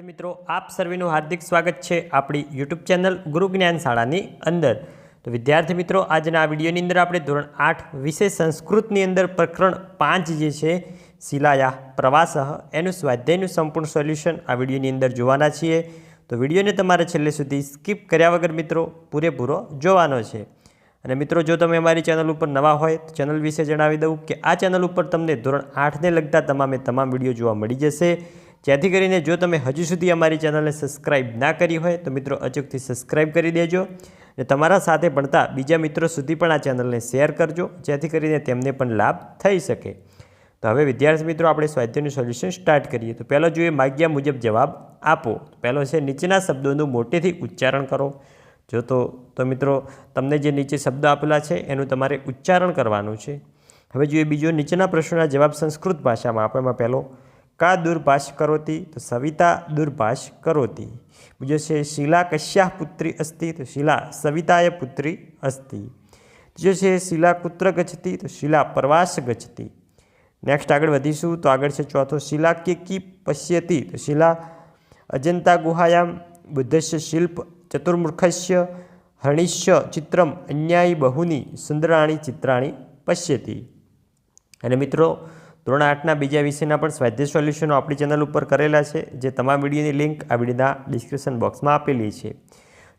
વિદ્યાર્થી મિત્રો, આપ સર્વેનું હાર્દિક સ્વાગત છે આપણી યુટ્યુબ ચેનલ ગુરુ જ્ઞાન શાળાની અંદર. તો વિદ્યાર્થી મિત્રો, આજના આ વિડીયોની અંદર આપણે ધોરણ આઠ વિશે સંસ્કૃતની અંદર પ્રકરણ પાંચ જે છે, શિલાયા પ્રવાસહ એનું સ્વાધ્યાયનું સંપૂર્ણ સોલ્યુશન આ વિડીયોની અંદર જોવાના છીએ. તો વિડીયોને તમારે છેલ્લે સુધી સ્કીપ કર્યા વગર મિત્રો, પૂરેપૂરો જોવાનો છે. અને મિત્રો, જો તમે અમારી ચેનલ ઉપર નવા હોય, તો ચેનલ વિશે જણાવી દઉં કે આ ચેનલ ઉપર તમને ધોરણ આઠને લગતા તમામે તમામ વીડિયો જોવા મળી જશે. જેથી કરીને જો તમે હજુ સુધી અમારી ચેનલને સબસ્ક્રાઇબ ના કરી હોય, તો મિત્રો અચૂકથી સબસ્ક્રાઇબ કરી દેજો અને તમારા સાથે ભણતા બીજા મિત્રો સુધી પણ આ ચેનલને શેર કરજો, જેથી કરીને તેમને પણ લાભ થઈ શકે. તો હવે વિદ્યાર્થી મિત્રો, આપણે સ્વાધ્યાયનું સોલ્યુશન સ્ટાર્ટ કરીએ. તો પહેલો જોઈએ માગ્યા મુજબ જવાબ આપો. પહેલો છે, નીચેના શબ્દોનું મોટેથી ઉચ્ચારણ કરો. જો તો તો મિત્રો, તમને જે નીચે શબ્દ આપેલા છે, એનું તમારે ઉચ્ચારણ કરવાનું છે. હવે જોઈએ બીજો, નીચેના પ્રશ્નોના જવાબ સંસ્કૃત ભાષામાં આપો એમાં પહેલો. કા દુર્ભાષ કરોતી? તો સવિતા દુર્ભાષ કરોતી. બીજો છે શિલા કશ્યા પુત્રી અસ્તિ, તો શિલા સવિતાએ પુત્રી અસ્તિ. ત્રીજો છે શિલા કુત્ર ગચતી તો શિલા પ્રવાસ ગચતી નેક્સ્ટ આગળ વધીશું, તો આગળ છે ચોથો શિલા કે કી પશ્યતી, તો શિલા અજંતા ગુહાયામ, બુદ્ધસ્ય શિલ્પ ચતુર્મુખસ્ય હર્ણિષ્ય ચિત્રમ, અન્યાયી બહુની, સુંદરાણી ચિત્રાણી પશ્યતી. અને મિત્રો ધોરણ આઠના બીજા વિષયના પણ સ્વાધ્યાય સોલ્યુશનો આપણી ચેનલ ઉપર કરેલા છે, જે તમામ વિડીયોની લિંક આ વિડીયોના ડિસ્ક્રિપ્શન બોક્સમાં આપેલી છે.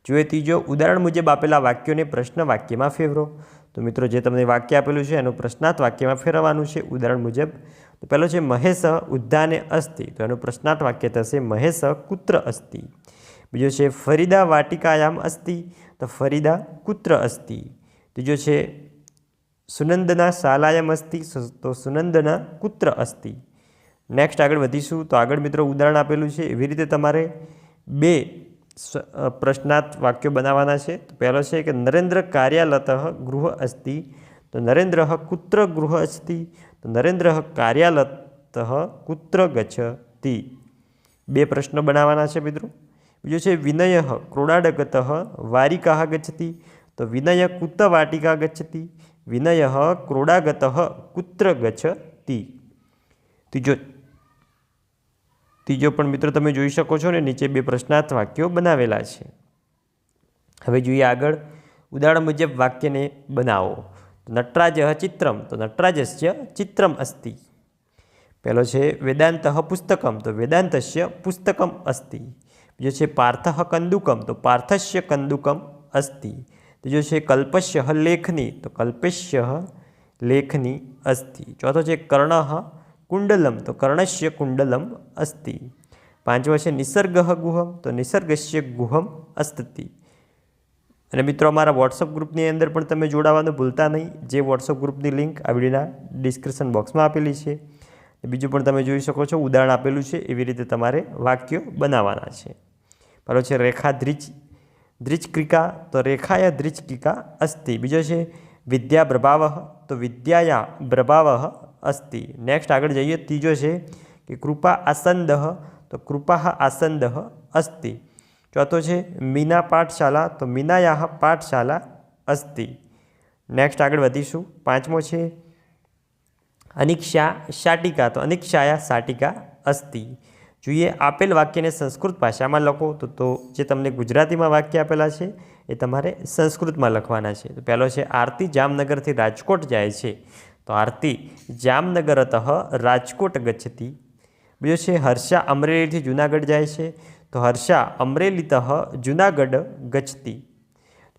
જોઈએ ત્રીજો ઉદાહરણ મુજબ આપેલા વાક્યોને પ્રશ્ન વાક્યમાં ફેરવો. તો મિત્રો, જે તમને વાક્ય આપેલું છે, એનું પ્રશ્નાર્થ વાક્યમાં ફેરવવાનું છે ઉદાહરણ મુજબ, તો પહેલો છે, મહેશ ઉદ્ધાને અસ્થિ, તો એનું પ્રશ્નાર્થ વાક્ય થશે, મહેશ કુત્ર અસ્તિ બીજો છે, ફરીદા વાટિકાયામ અસ્તિ તો ફરીદા કુત્ર અસ્તિ ત્રીજો છે સુનંદના શાલાયમ અસ્તિ તો સુનંદના કુત્ર અસ્તિ. નેક્સ્ટ આગળ વધીશું, તો આગળ મિત્રો ઉદાહરણ આપેલું છે. એવી રીતે તમારે બે પ્રશ્નાર્થ વાક્યો બનાવવાના છે. તો પહેલો છે કે નરેન્દ્ર કાર્યાલત ગૃહ અસ્તિ, તો નરેન્દ્ર કુત્ર ગૃહ અસ્તિ, તો નરેન્દ્ર કાર્યાલત કુત્ર ગચ્છતિ. બે પ્રશ્નો બનાવવાના છે મિત્રો. બીજો છે વિનય ક્રોડાડગત વારિકા ગચ્છતિ, તો વિનય કુત વાટિકા ગચ્છતિ. વિનય ક્રોડાગત કુત્ર ગચ્છતિ ત્રીજો ત્રીજો પણ મિત્રો તમે જોઈ શકો છો ને, નીચે બે પ્રશ્નાર્થ વાક્યો બનાવેલા છે. હવે જોઈએ આગળ. ઉદાહરણ મુજબ વાક્યને બનાવો. નટરાજ ચિત્રમ. તો નટરાજસ્ય ચિત્રમ અસ્તિ. પહેલો છે વેદાંત પુસ્તકમ. તો વેદાંતસ્ય પુસ્તકમ અસ્તિ. બીજો છે પાર્થ કંદુકમ. તો પાર્થસ્ય કંદુકમ અસ્તિ. ત્રીજો છે કલ્પશ્ય લેખની, તો કલ્પસ્ય લેખની અસ્થિ. ચોથો છે કર્ણ કુંડલમ, તો કર્ણશ્ય કુંડલમ અસ્તિ પાંચમો છે નિસર્ગ ગુહમ, તો નિસર્ગશ્ય ગુહમ અસ્તિ અને મિત્રો, અમારા વોટ્સઅપ ગ્રુપની અંદર પણ તમે જોડાવાનું ભૂલતા નહીં. જે વોટ્સઅપ ગ્રુપની લિંક આ વિડીયોના ડિસ્ક્રિપ્શન બોક્સમાં આપેલી છે. બીજું પણ તમે જોઈ શકો છો, ઉદાહરણ આપેલું છે, એવી રીતે તમારે વાક્યો બનાવવાના છે. પહેલો છે રેખા ધ્રિચ ધ્રિચક્રિકા તો રેખાયા ધ્રિચક્રિકા અસ્તિ બીજો છે વિદ્યા પ્રભાવ તો વિદ્યાયા પ્રભાવ અસ્તિ નેક્સ્ટ આગળ જઈએ ત્રીજો છે કે કૃપા આસંદ તો કૃપા આસંદ અસ્તિ ચોથો છે મીના પાઠશાલા તો મીનાયા પાઠશાલા અસ્તિ નેક્સ્ટ આગળ વધીશું પાંચમો છે અનિક્ષા શાટિકા તો અનિક્ષાયા શાટિકા અસ્તિ જોઈએ, આપેલ વાક્યને સંસ્કૃત ભાષામાં લખો. તો તો જે તમને ગુજરાતીમાં વાક્ય આપેલા છે, એ તમારે સંસ્કૃતમાં લખવાના છે. તો પહેલો છે, આરતી જામનગરથી રાજકોટ જાય છે. તો આરતી જામનગરત રાજકોટ ગચ્છતી. બીજો છે, હર્ષા અમરેલીથી જુનાગઢ જાય છે. તો હર્ષા અમરેલીત જુનાગઢ ગચ્છતી.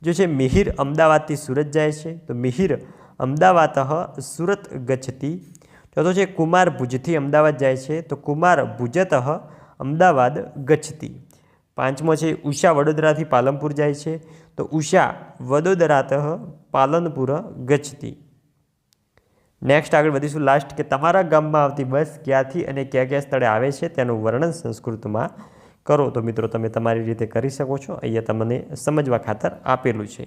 જો છે, મિહિર અમદાવાદથી સુરત જાય છે. તો મિહિર અમદાવાદ સુરત ગચ્છતી. ચોથો છે કુમાર ભુજથી અમદાવાદ જાય છે. તો કુમાર ભુજત અમદાવાદ ગચ્છતી પાંચમો છે ઉષા વડોદરાથી પાલનપુર જાય છે. તો ઉષા વડોદરાત પાલનપુર ગચ્છતી નેક્સ્ટ આગળ વધીશું. લાસ્ટ કે તમારા ગામમાં આવતી બસ ક્યાંથી અને કયા કયા સ્થળે આવે છે તેનું વર્ણન સંસ્કૃતમાં કરો. તો મિત્રો, તમે તમારી રીતે કરી શકો છો. અહીંયા તમને સમજવા ખાતર આપેલું છે.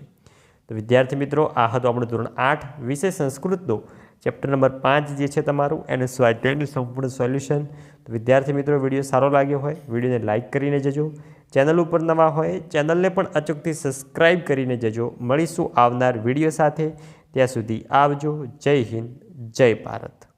તો વિદ્યાર્થી મિત્રો, આ હતું આપણું ધોરણ આઠ વિષય સંસ્કૃતનો. ચેપ્ટર નંબર પાંચ જે છે તમારું, એનું સ્વાધ્યાયનું સંપૂર્ણ સોલ્યુશન. તો વિદ્યાર્થી મિત્રો, વીડિયો સારો લાગ્યો હોય, વિડીયોને લાઇક કરીને જજો. ચેનલ ઉપર નવા હોય, ચેનલને પણ અચૂકથી સબસ્ક્રાઈબ કરીને જજો. મળીશું આવનાર વીડિયો સાથે. ત્યાં સુધી આવજો. જય હિન્દ, જય ભારત.